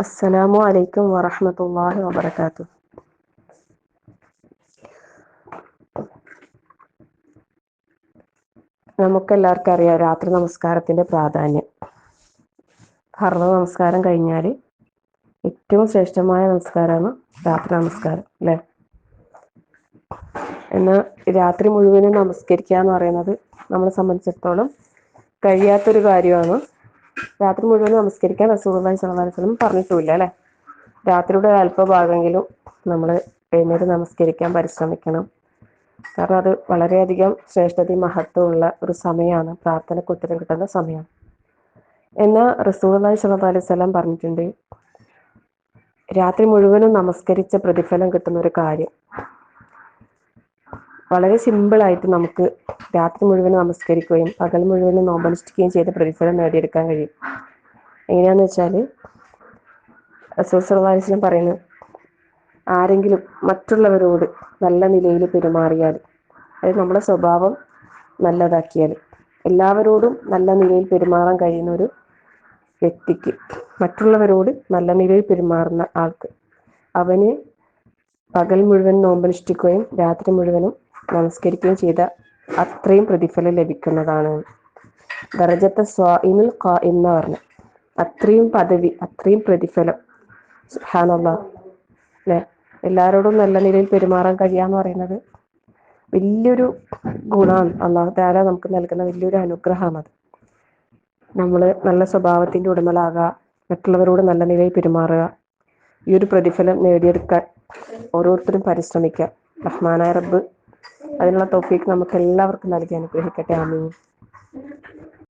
അസ്സലാമു അലൈക്കും വറഹ്മത്തുള്ളാഹി വബറകാതുഹു. നമുക്കെല്ലാവർക്കും അറിയാം രാത്രി നമസ്കാരത്തിന്റെ പ്രാധാന്യം. ഭർണ നമസ്കാരം കഴിഞ്ഞാൽ ഏറ്റവും ശ്രേഷ്ഠമായ നമസ്കാരമാണ് രാത്രി നമസ്കാരം അല്ലേ? എന്നാൽ രാത്രി മുഴുവനും നമസ്കരിക്കുക എന്ന് പറയുന്നത് നമ്മളെ സംബന്ധിച്ചിടത്തോളം കഴിയാത്തൊരു കാര്യമാണ്. രാത്രി മുഴുവൻ നമസ്കരിക്കാൻ അലൈഹി വസല്ലം പറഞ്ഞിട്ടുമില്ല അല്ലേ? രാത്രിയുടെ അല്പഭാഗമെങ്കിലും നമ്മൾ എഴുന്നേറ്റ് നമസ്കരിക്കാൻ പരിശ്രമിക്കണം. കാരണം അത് വളരെയധികം ശ്രേഷ്ഠതയും മഹത്വമുള്ള ഒരു സമയമാണ്. പ്രാർത്ഥനയ്ക്ക് ഉത്തരം കിട്ടുന്ന സമയം എന്നാൽ റസൂലുള്ളാഹി സ്വല്ലല്ലാഹി അലൈഹി വസല്ലം പറഞ്ഞിട്ടുണ്ട്. രാത്രി മുഴുവനും നമസ്കരിച്ച പ്രതിഫലം കിട്ടുന്ന ഒരു കാര്യം. വളരെ സിമ്പിളായിട്ട് നമുക്ക് രാത്രി മുഴുവൻ നമസ്കരിക്കുകയും പകൽ മുഴുവൻ നോമ്പനുഷ്ഠിക്കുകയും ചെയ്ത് പ്രതിഫലം നേടിയെടുക്കാൻ കഴിയും. എങ്ങനെയാന്ന് വെച്ചാൽ റസൂൽ പറയുന്നു ആരെങ്കിലും മറ്റുള്ളവരോട് നല്ല നിലയിൽ പെരുമാറിയാൽ അതായത് നമ്മുടെ സ്വഭാവം നല്ലതാക്കിയാൽ എല്ലാവരോടും നല്ല നിലയിൽ പെരുമാറാൻ കഴിയുന്ന ഒരു വ്യക്തിക്ക് മറ്റുള്ളവരോട് നല്ല നിലയിൽ പെരുമാറുന്ന ആൾക്ക് അവന് പകൽ മുഴുവൻ നോമ്പനുഷ്ഠിക്കുകയും രാത്രി മുഴുവനും നമസ്കരിക്കുകയും ചെയ്ത അത്രയും പ്രതിഫലം ലഭിക്കുന്നതാണ്. ദറജത്തെ സ്വാഇമിൽ ഖാ എന്ന് പറഞ്ഞു. അത്രയും പദവി അത്രയും പ്രതിഫലം. സുഹാനുള്ള അല്ലേ എല്ലാവരോടും നല്ല നിലയിൽ പെരുമാറാൻ കഴിയാന്ന് പറയുന്നത് വലിയൊരു ഗുണമാണ് അള്ളാഹു താല നമുക്ക് നൽകുന്ന വലിയൊരു അനുഗ്രഹമാണത്. നമ്മൾ നല്ല സ്വഭാവത്തിന്റെ ഉടമകളാകുക മറ്റുള്ളവരോട് നല്ല നിലയിൽ പെരുമാറുക ഈ ഒരു പ്രതിഫലം നേടിയെടുക്കാൻ ഓരോരുത്തരും പരിശ്രമിക്കുക. റഹ്മാനായ റബ്ബ് അതിനുള്ള തോഫീക്ക് നമുക്ക് എല്ലാവർക്കും നൽകി അനുഗ്രഹിക്കട്ടെ. ആമീൻ.